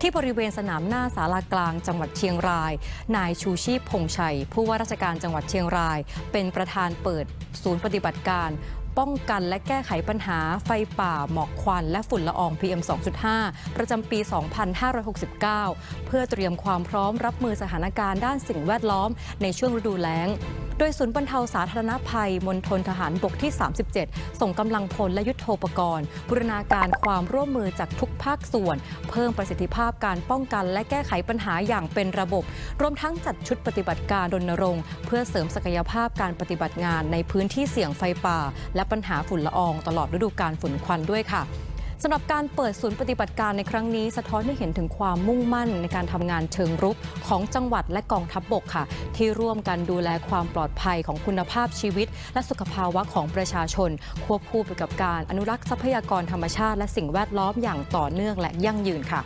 ที่บริเวณสนามหน้าศาลากลางจังหวัดเชียงราย นายชูชีพพงชัย ผู้ว่าราชการจังหวัดเชียงราย เป็นประธานเปิดศูนย์ปฏิบัติการป้องกันและแก้ไขปัญหาไฟป่าหมอกควัน และฝุ่นละออง PM 2.5 ประจำปี 2569 เพื่อเตรียมความพร้อมรับมือสถานการณ์ด้านสิ่งแวดล้อมในช่วงฤดูแล้ง โดยศูนย์บรรเทาสาธารณภัยมณฑลทหารบกที่ 37 ส่งกำลังพลและยุทโธปกรณ์บูรณาการความร่วมมือจากทุกภาคส่วน เพิ่มประสิทธิภาพการป้องกัน และแก้ไขปัญหาอย่างเป็นระบบ รวมทั้งจัดชุดปฏิบัติการรณรงค์ เพื่อเสริมศักยภาพการปฏิบัติงานในพื้นที่เสี่ยงไฟป่า และปัญหาฝุ่นละอองตลอดฤดูกาลฝุ่นควันด้วยค่ะ สำหรับการเปิดศูนย์ปฏิบัติการในครั้งนี้ สะท้อนให้เห็นถึงความมุ่งมั่นในการทำงานเชิงรุกของจังหวัดและกองทัพบบกค่ะ ที่ร่วมกันดูแลความปลอดภัยของคุณภาพชีวิต และสุขภาวะของประชาชน ควบคู่ไปกับการอนุรักษ์ทรัพยากรธรรมชาติ และสิ่งแวดล้อมอย่างต่อเนื่องและยั่งยืนค่ะ